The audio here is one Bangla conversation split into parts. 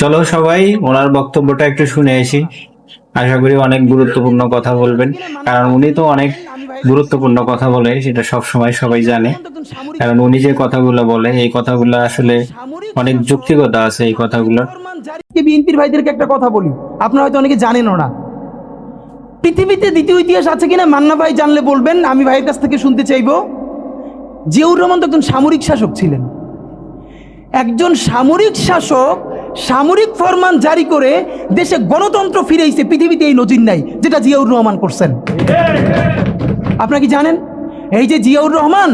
চলো সবাই, ওনার বক্তব্যটা একটু শুনে আসি। আশা করি অনেক গুরুত্বপূর্ণ কথা বলবেন, কারণ উনি তো অনেক গুরুত্বপূর্ণ কথা বলে, সেটা সব সময় সবাই জানে। কারণ উনি যে কথাগুলো বলে, এই কথাগুলো আসলে অনেক যুক্তিকতা আছে এই কথাগুলো। বিএনপির ভাইদেরকে একটা কথা বলি, আপনারা হয়তো অনেকে জানেনও না। পৃথিবীতে দ্বিতীয় ইতিহাস আছে কিনা মান্না ভাই জানলে বলবেন, আমি ভাইয়ের কাছ থেকে শুনতে চাইব। জিয়াউর রহমান তো একজন সামরিক শাসক ছিলেন। একজন সামরিক শাসক সামরিক ফরমান জারি করে দেশে গণতন্ত্র ফিরেইছে পৃথিবীতে এই নজির নাই, যেটা জিয়াউর রহমান করছেন। আপনারা কি জানেন? এই যে জিয়াউর রহমান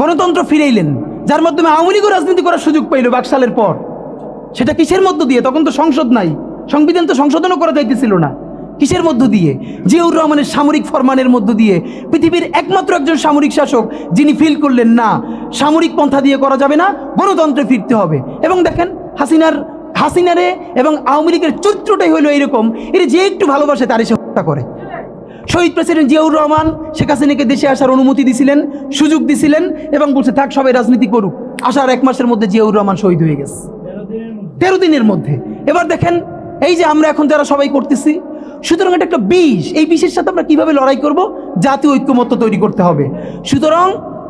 গণতন্ত্র ফিরাইলেন যার মাধ্যমে আওয়ামী লীগও রাজনীতি করার সুযোগ পাইল বাকশালের পর। সেটা কিসের মধ্য দিয়ে? তখন তো সংসদ নাই। সংবিধান তো সংশোধনও করা যাইতেছিল না। কিসের মধ্য দিয়ে? জিয়াউর রহমানের সামরিক ফরমানের মধ্য দিয়ে। পৃথিবীর একমাত্র একজন সামরিক শাসক, যিনি ফিল করলেন, না, সামরিক পন্থা দিয়ে করা যাবে না, গণতন্ত্রে ফিরতে হবে। এবং দেখেন, হাসিনার হাসিনারে এবং আওয়ামী লীগের চরিত্রটাই হলো এরকম এর যে একটু ভালোবাসে তারই সে হত্যা করে। শহীদ প্রেসিডেন্ট জিয়াউর রহমান শেখ হাসিনাকে দেশে আসার অনুমতি দিছিলেন, সুযোগ দিছিলেন এবং বলছে, থাক, সবাই রাজনীতি করুক। আসার এক মাসের মধ্যে জিয়াউর রহমান শহীদ হয়ে গেছে। তেরো দিনের মধ্যে। এবার দেখেন, এই যে আমরা এখন যারা সবাই করতেছি, সুতরাং এটা একটা বিষ। এই বিষের সাথে আমরা কীভাবে লড়াই করব? জাতীয় ঐক্যমত্য তৈরি করতে হবে। সুতরাং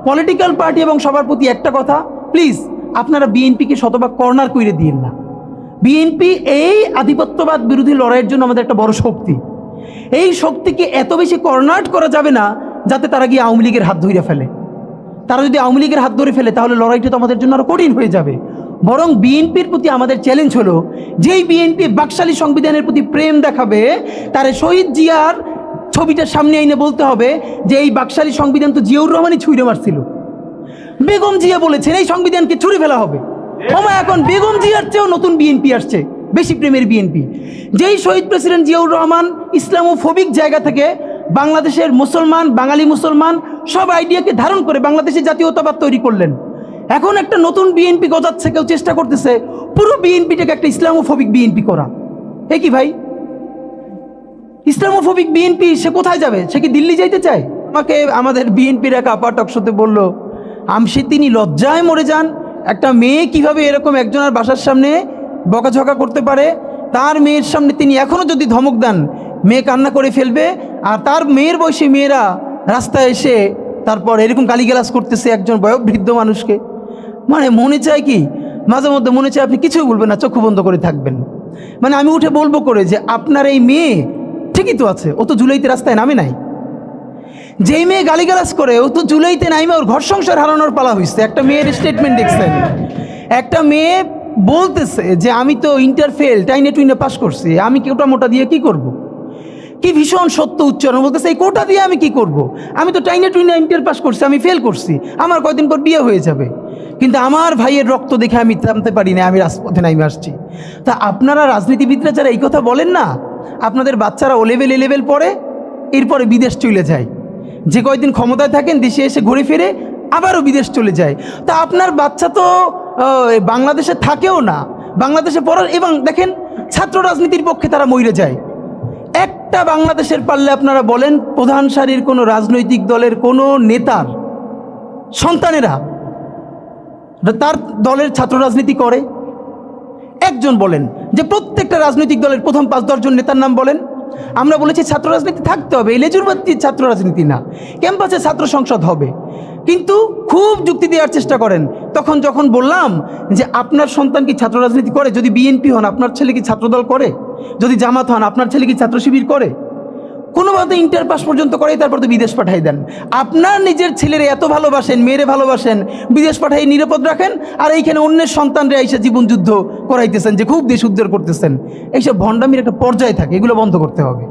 পলিটিক্যাল পার্টি এবং সবার প্রতি একটা কথা প্লিজ আপনারা বিএনপিকে শতভাগ কর্নার করে দিন না। বিএনপি এই আধিপত্যবাদ বিরোধী লড়াইয়ের জন্য আমাদের একটা বড় শক্তি। এই শক্তিকে এত বেশি কর্নার্ট করা যাবে না যাতে তারা গিয়ে আওয়ামী লীগের হাত ধরে ফেলে। তারা যদি আওয়ামী লীগের হাত ধরে ফেলে, তাহলে লড়াইটা তো আমাদের জন্য আরও কঠিন হয়ে যাবে। বরং বিএনপির প্রতি আমাদের চ্যালেঞ্জ হলো, যেই বিএনপি বাকশালী সংবিধানের প্রতি প্রেম দেখাবে, তার শহীদ জিয়ার ছবিটার সামনে এনে বলতে হবে যে এই বাকশালী সংবিধান তো জিয়াউর রহমানই ছুঁড়ে মারছিল। বেগম জিয়া বলেছেন, এই সংবিধানকে ছুঁড়ে ফেলা হবে। ওমা, এখন বেগম জিয়ার চেয়েও নতুন বিএনপি আসছে, বেশি প্রেমের বিএনপি যেই শহীদ প্রেসিডেন্ট জিয়াউর রহমান ইসলামোফোবিক জায়গা থেকে বাংলাদেশের মুসলমান, বাঙালি মুসলমান, সব আইডিয়াকে ধারণ করে বাংলাদেশের জাতীয়তাবাদ তৈরি করলেন। এখন একটা নতুন বিএনপি গজাচ্ছে, কেউ চেষ্টা করতেছে পুরো বিএনপিটাকে একটা ইসলামোফোবিক বিএনপি করা। এ কি ভাই? ইসলামোফোবিক বিএনপি সে কোথায় যাবে? সে কি দিল্লি যাইতে চায়? আমাকে আমাদের বিএনপির এক আপা টকশোতে বলল আমসে তিনি লজ্জায় মরে যান একটা মেয়ে কীভাবে এরকম একজনের বাসার সামনে বকাঝকা করতে পারে? তার মেয়ের সামনে তিনি এখনও যদি ধমক দেন, মেয়ে কান্না করে ফেলবে। আর তার মেয়ের বয়সী মেয়েরা রাস্তায় এসে তারপর এরকম গালিগালাজ করতেছে একজন বয়োবৃদ্ধ মানুষকে। মানে মনে চায় কি? মাঝে মধ্যে মনে চায় আপনি কিছুই বলবেন না চক্ষু বন্ধ করে থাকবেন। মানে আমি উঠে বলব করে যে, আপনার এই মেয়ে ঠিকই তো আছে, ও তো জুলাইতে রাস্তায় নামে নাই। যেই মেয়ে গালিগালাজ করে, ও তো জুলাইতে নাইমে, ওর ঘর সংসার হারানোর পালা হয়েছে একটা মেয়ের স্টেটমেন্ট দেখছেন? একটা মেয়ে বলতেছে যে, আমি তো ইন্টার ফেল টাইনে টুইনে পাস করছি, আমি কেউটা মোটা দিয়ে কি করব। কি ভীষণ সত্য উচ্চারণ বলতেছে, এই কোটা দিয়ে আমি কি করব। আমি তো টাইনে টুইনে ইন্টার পাস করছি, আমি ফেল করছি, আমার কয়দিন পর বিয়ে হয়ে যাবে। কিন্তু আমার ভাইয়ের রক্ত দেখে আমি থামতে পারি না আমি রাজপথে নাইমে আসছি। তা আপনারা রাজনীতিবিদরা যারা এই কথা বলেন না, আপনাদের বাচ্চারা ও লেভেল এ লেভেল পড়ে, এরপরে বিদেশ চলে যায়। যে কয়দিন ক্ষমতায় থাকেন, দেশে এসে ঘুরে ফিরে আবারও বিদেশ চলে যায়। তা আপনার বাচ্চা তো বাংলাদেশে থাকেও না। বাংলাদেশে পড়ার, এবং দেখেন, ছাত্র রাজনীতির পক্ষে তারা মইরে যায়। একটা বাংলাদেশের পারলে আপনারা বলেন, প্রধান সারির কোনো রাজনৈতিক দলের কোনো নেতার সন্তানেরা তার দলের ছাত্র রাজনীতি করে? একজন বলেন যে প্রত্যেকটা রাজনৈতিক দলের প্রথম পাঁচ দশজন নেতার নাম বলেন। আমরা বলেছি ছাত্র রাজনীতি থাকতে হবে লেজুরবাদী ছাত্র রাজনীতি না। ক্যাম্পাসে ছাত্র সংসদ হবে। কিন্তু খুব যুক্তি দেওয়ার চেষ্টা করেন। তখন যখন বললাম যে, আপনার সন্তান কি ছাত্র রাজনীতি করে? যদি বিএনপি হন, আপনার ছেলে কি ছাত্রদল করে? যদি জামাত হন, আপনার ছেলে কি ছাত্র শিবির করে? কোনোভাবে ইন্টার পাস পর্যন্ত করাই তারপর তো বিদেশ পাঠাই দেন। আপনার নিজের ছেলেরে এত ভালোবাসেন, মেয়েরে ভালোবাসেন, বিদেশ পাঠাই নিরাপদ রাখেন, আর এইখানে অন্যের সন্তানরা এসে জীবন যুদ্ধ করাইতেছেন, যে খুব দেশ উদ্ধার করতেছেন। এইসব ভণ্ডামির একটা পর্যায় থাকে, এগুলো বন্ধ করতে হবে।